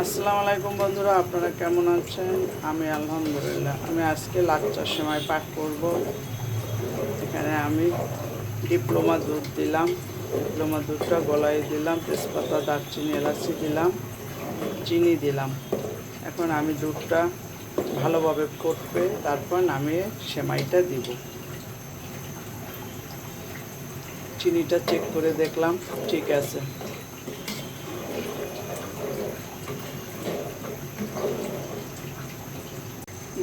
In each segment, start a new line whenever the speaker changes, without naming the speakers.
আসসালামু আলাইকুম বন্ধুরা, আপনারা কেমন আছেন? আমি আলহামদুলিল্লাহ, আমি আজকে লাচ্চার সময় পাক করব। এখানে আমি ডিপ্লোমা দুধ দিলাম, ডিপ্লোমা দুধটা গলায় দিলাম, তেজপাতা, দারচিনি, এলাচি দিলাম, চিনি দিলাম। এখন আমি দুধটা ভালোভাবে ফুটবে তারপর নামিয়ে সেমাইটা দিব। চিনিটা চেক করে দেখলাম, ঠিক আছে।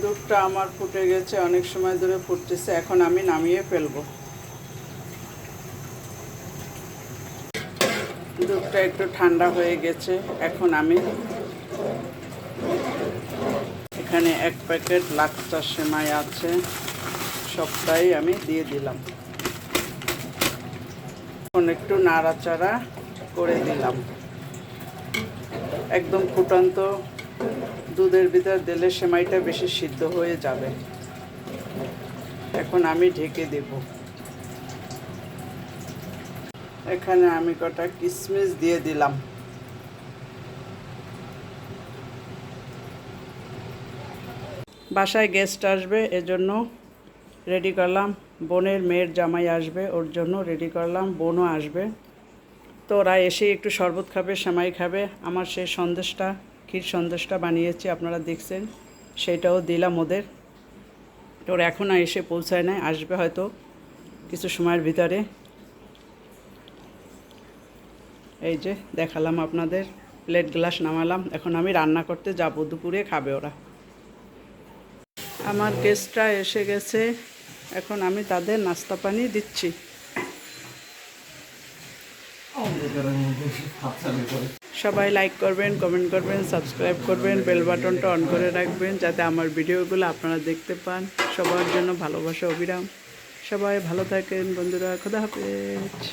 দুধটা আমার ফুটে গেছে, অনেক সময় ধরে ফুটতেছে, এখন আমি নামিয়ে ফেলব। দুধটা একটু ঠান্ডা হয়ে গেছে, এখন আমি এখানে এক প্যাকেট লাচ্চা সেমাই আছে, সবটাই আমি দিয়ে দিলাম। এখন একটু নাড়াচাড়া করে দিলাম। একদম ফুটন্ত দুধের ভিতর দিলে সেমাইটা বেশি সিদ্ধ হয়ে যাবে। এখন আমি ঢেকে দেব। এখানে আমি কটা কিশমিশ দিয়ে দিলাম। বাসায় গেস্ট আসবে, এজন্য রেডি করলাম। বোনের মেয়ের জামাই আসবে, ওর জন্য রেডি করলাম। বোনও আসবে। তো ওরা এসে একটু শরবত খাবে, সেমাই খাবে। আমার সেই সন্দেশটা ক্ষীর সন্দেশটা বানিয়েছি, আপনারা দেখছেন। সেটাও দিলাম ওদের। ওরা এখনও এসে পৌঁছায় নাই, আসবে হয়তো কিছু সময়ের ভিতরে। এই যে দেখালাম আপনাদের, প্লেট গ্লাস নামালাম, এখন আমি রান্না করতে যাব, দুপুরে খাবে ওরা। আমার গেস্টরা এসে গেছে, এখন আমি তাদের নাস্তা পানি দিচ্ছি। সবাই লাইক করবেন কমেন্ট করবেন সাবস্ক্রাইব করবেন বেল বাটনটা অন করে রাখবেন যাতে আমার ভিডিওগুলো আপনারা দেখতে পান। সবার জন্য ভালোবাসা, অবিরাম। সবাই ভালো থাকেন বন্ধুরা, খোদা হাফেজ।